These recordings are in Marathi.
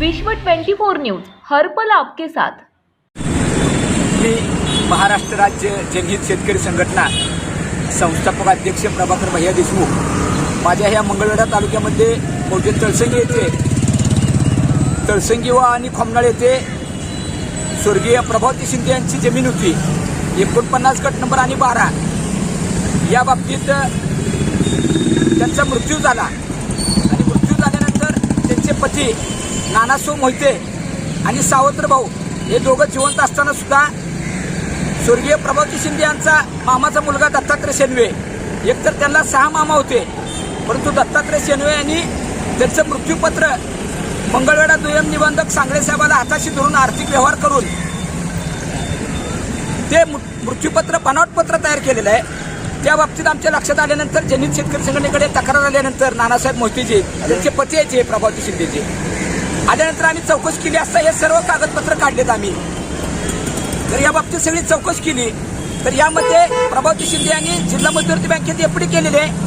विश्व 24 न्यूज हरपल आपके साथ. मी महाराष्ट्र राज्य जनहित शेतकरी संघटना संस्थापक अध्यक्ष प्रभाकर भैया देशमुख माझ्या ह्या मंगळवेढा तालुक्यामध्ये मौजे तळसंगी येथे तळसंगी व आणि खोमनाळ येथे स्वर्गीय प्रभावती शिंदे यांची जमीन होती. एकोणपन्नास गट नंबर आणि बारा. या बाबतीत त्यांचा मृत्यू झाला. आणि मृत्यू झाल्यानंतर त्यांचे पती नानासो मोहिते आणि सावत्र भाऊ हे दोघं जिवंत असताना सुद्धा स्वर्गीय प्रभावती शिंदे यांचा मामाचा मुलगा दत्तात्रय शेनवे. एकतर त्यांना सहा मामा होते परंतु दत्तात्रय शेनवे यांनी त्यांचं मृत्यूपत्र मंगळवेढा दुय्यम निबंधक सांगळे साहेबाला हाताशी धरून आर्थिक व्यवहार करून ते मृ- मृत्यूपत्र बनावटपत्र तयार केलेलं आहे. त्या बाबतीत आमच्या लक्षात आल्यानंतर जनित शेतकरी संघटनेकडे तक्रार आल्यानंतर नानासाहेब मोहितेजी त्यांचे पती यायचे प्रभावती शिंदेचे आल्यानंतर आम्ही चौकशी केली असता हे सर्व कागदपत्र काढलेत आम्ही. तर या बाबतीत सगळी चौकशी केली. तर यामध्ये प्रभावती शिंदे यांनी जिल्हा मध्यवर्ती बँकेत एफडी केलेली आहे.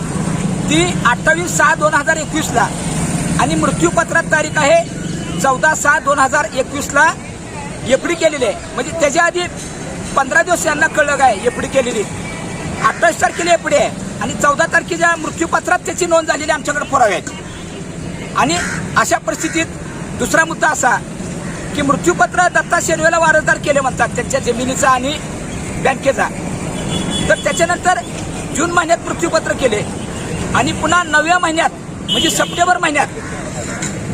ती अठ्ठावीस सहा दोन हजार एकवीसला आणि मृत्यूपत्रात तारीख आहे चौदा सहा दोन हजार एकवीसला एफडी केलेली आहे. म्हणजे त्याच्या आधी पंधरा दिवस यांना कळलं काय एफडी केलेली. अठ्ठावीस तारखेला एफडी आहे. आणि चौदा तारखेच्या मृत्यूपत्रात त्याची नोंद झालेली आमच्याकडे पुरावे आहेत. आणि अशा परिस्थितीत दुसरा मुद्दा असा की मृत्यूपत्र दत्ता शेनवेला वारसदार केले म्हणतात त्यांच्या जमिनीचा आणि बँकेचा. तर त्याच्यानंतर जून महिन्यात मृत्यूपत्र केले आणि पुन्हा नवव्या महिन्यात म्हणजे सप्टेंबर महिन्यात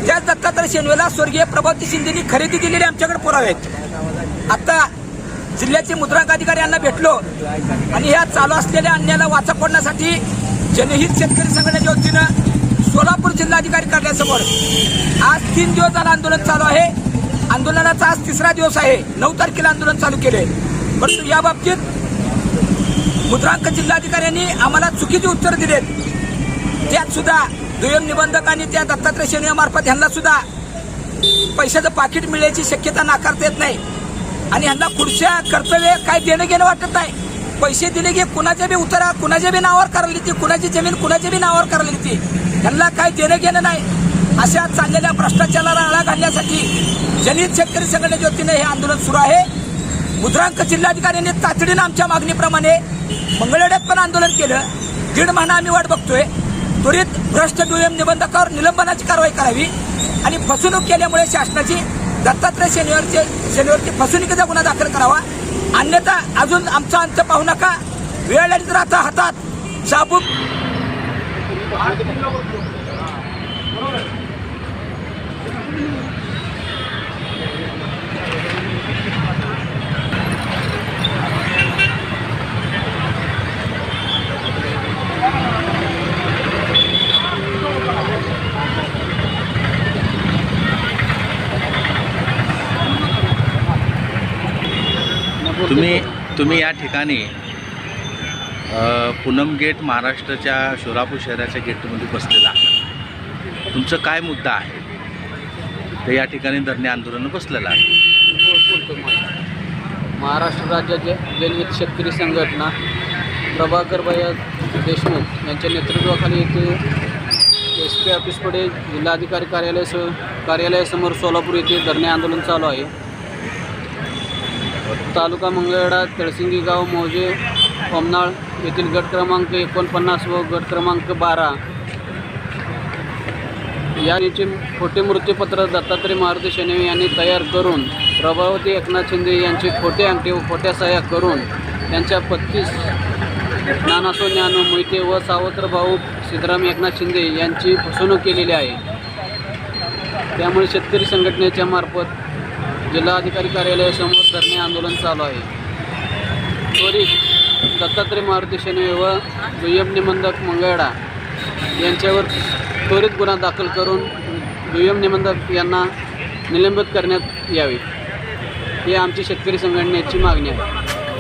त्याच दत्तात्रय शेनवेला स्वर्गीय प्रभावती शिंदेनी खरेदी दिलेले आमच्याकडे पुरावे आहेत. आता जिल्ह्याचे मुद्रांक अधिकारी यांना भेटलो आणि ह्या चालू असलेल्या अन्यायाला वाचा फोडण्यासाठी जनहित शेतकरी संघटनेच्या वतीनं सोलापूर जिल्हाधिकारी कार्यालयासमोर. आज तीन दिवस झालं आंदोलन चालू आहे. आंदोलनाचा आज तिसरा दिवस आहे. नऊ तारखेला आंदोलन चालू केले परंतु या बाबतीत मुद्रांक जिल्हाधिकाऱ्यांनी आम्हाला चुकीची उत्तर दिलेत. त्यात सुद्धा दुय्यम निबंधक आणि त्या दत्तात्रय शेणवे मार्फत ह्यांना सुद्धा पैशाचं पाकिट मिळण्याची शक्यता नाकारता येत नाही. आणि ह्यांना पुढच्या कर्तव्य काय देणं घेणं वाटत नाही. पैसे दिले की कुणाच्या बी उतरा कुणाच्या बी नावावर करायला ती कुणाची जमीन कुणाच्या बी नावावर करायला ती. त्यांना काय देणं घेणं नाही. अशा चाललेल्या भ्रष्टाचाराला आळा घालण्यासाठी जनित शेतकरी संघटनेच्या वतीने हे आंदोलन सुरू आहे. मुद्रांक जिल्हाधिकाऱ्यांनी तातडीनं आमच्या मागणीप्रमाणे मंगळवेड्यात पण आंदोलन केलं. दीड महिना आम्ही वाट बघतोय. त्वरित भ्रष्ट दुय्यम निबंधकावर निलंबनाची कारवाई करावी आणि फसवणूक केल्यामुळे शासनाची दत्तात्रय शनिवारचे शनिवारची फसवणुकीचा गुन्हा दाखल करावा. अन्यथा अजून आमचा अंत पाहू नका. वेळ आली तर आता हातात. चाबूक तुम्ही तुम्ही या ठिकाणी पूनम गेट महाराष्ट्राच्या शोलापूर शहराच्या गेटमध्ये बसलेला आहात. तुमचं काय मुद्दा आहे? ते या ठिकाणी धरणे आंदोलन बसलेलं आहे. महाराष्ट्र राज्याचे जनहित शेतकरी संघटना प्रभाकर भैया देशमुख यांच्या नेतृत्वाखाली येथे एस पी ऑफिसपुढे जिल्हाधिकारी कार्यालयासह कार्यालयासमोर सोलापूर येथे धरणे आंदोलन चालू आहे. तालुका मंगळवेढा तळसिंगी गाव मौजे होमनाळ येथील गट क्रमांक एकोणपन्नास व गट क्रमांक बारा. यांचे खोटे मृत्यूपत्र दत्तात्रय मारुती शेनवे यांनी तयार करून प्रभावती एकनाथ शिंदे यांचे खोटे अंगठे व खोट्या सह्या करून त्यांच्या पत्तीस नानासो ज्ञानो मोहिते व सावत्र भाऊ सिद्धराम एकनाथ शिंदे यांची फसवणूक केलेली आहे. त्यामुळे शेतकरी संघटनेच्या मार्फत जिल्हाधिकारी कार्यालयासमोर धरणे आंदोलन चालू आहे. त्वरित दत्तात्रय मारुती शेने व दुय्यम निबंधक मंगळडा यांच्यावर त्वरित गुन्हा दाखल करून दुय्यम निबंधक यांना निलंबित करण्यात यावे. ही आमची शेतकरी संघटनेची मागणी आहे.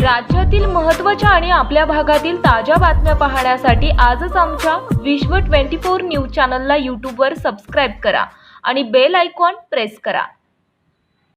राज्यातील महत्त्वाच्या आणि आपल्या भागातील ताज्या बातम्या पाहण्यासाठी आजच आमच्या विश्व 24 न्यूज चॅनलला यूट्यूबवर सबस्क्राईब करा आणि बेल आयकॉन प्रेस करा.